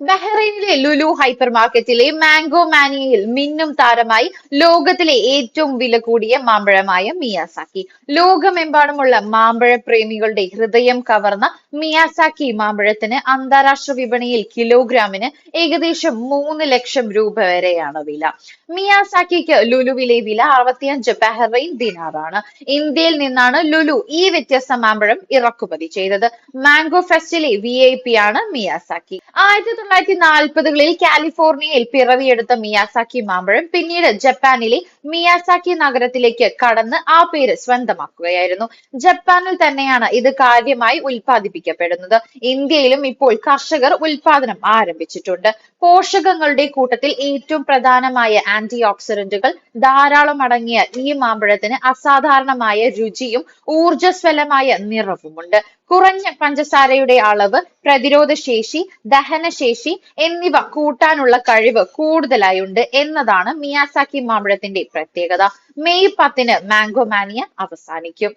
ബഹ്റൈനിലെ Lulu hyper മാർക്കറ്റിലെ mango മാനിയയിൽ മിന്നും താരമായി ലോകത്തിലെ ഏറ്റവും വില കൂടിയ മാമ്പഴമായ മിയാസാക്കി. ലോകമെമ്പാടുമുള്ള മാമ്പഴ പ്രേമികളുടെ ഹൃദയം കവർന്ന മിയാസാക്കി മാമ്പഴത്തിന് അന്താരാഷ്ട്ര വിപണിയിൽ കിലോഗ്രാമിന് ഏകദേശം മൂന്ന് ലക്ഷം രൂപ വരെയാണ് വില. മിയാസാക്കിക്ക് ലുലുവിലെ വില അറുപത്തിയഞ്ച് ബഹ്റൈൻ ദിനാറാണ്. ഇന്ത്യയിൽ നിന്നാണ് ലുലു ഈ വ്യത്യസ്ത മാമ്പഴം ഇറക്കുമതി ചെയ്തത്. മാംഗോ ഫെസ്റ്റിലെ വി ഐ പി ആണ് മിയാസാക്കി. ആയിരത്തി തൊള്ളായിരത്തി നാൽപ്പതുകളിൽ കാലിഫോർണിയയിൽ പിറവിയെടുത്ത മിയാസാക്കി മാമ്പഴം പിന്നീട് ജപ്പാനിലെ മിയാസാക്കി നഗരത്തിലേക്ക് കടന്ന് ആ പേര് സ്വന്തമാക്കുകയായിരുന്നു. ജപ്പാനിൽ തന്നെയാണ് ഇത് കാര്യമായി ഉൽപ്പാദിപ്പിക്കപ്പെടുന്നത്. ഇന്ത്യയിലും ഇപ്പോൾ കർഷകർ ഉൽപാദനം ആരംഭിച്ചിട്ടുണ്ട്. പോഷകങ്ങളുടെ കൂട്ടത്തിൽ ഏറ്റവും പ്രധാനമായ ആന്റി ഓക്സിഡന്റുകൾ ധാരാളം അടങ്ങിയ ഈ മാമ്പഴത്തിന് അസാധാരണമായ രുചിയും ഊർജസ്വലമായ നിറവുമുണ്ട്. കുറഞ്ഞ പഞ്ചസാരയുടെ അളവ് പ്രതിരോധ ശേഷി ദഹനശേഷി എന്നിവ കൂട്ടാനുള്ള കഴിവ് കൂടുതലായി ഉണ്ട് എന്നതാണ് മിയാസാക്കി മാമ്പഴത്തിന്റെ പ്രത്യേകത. മെയ് പത്തിന് മാംഗോ മാനിയ അവസാനിക്കും.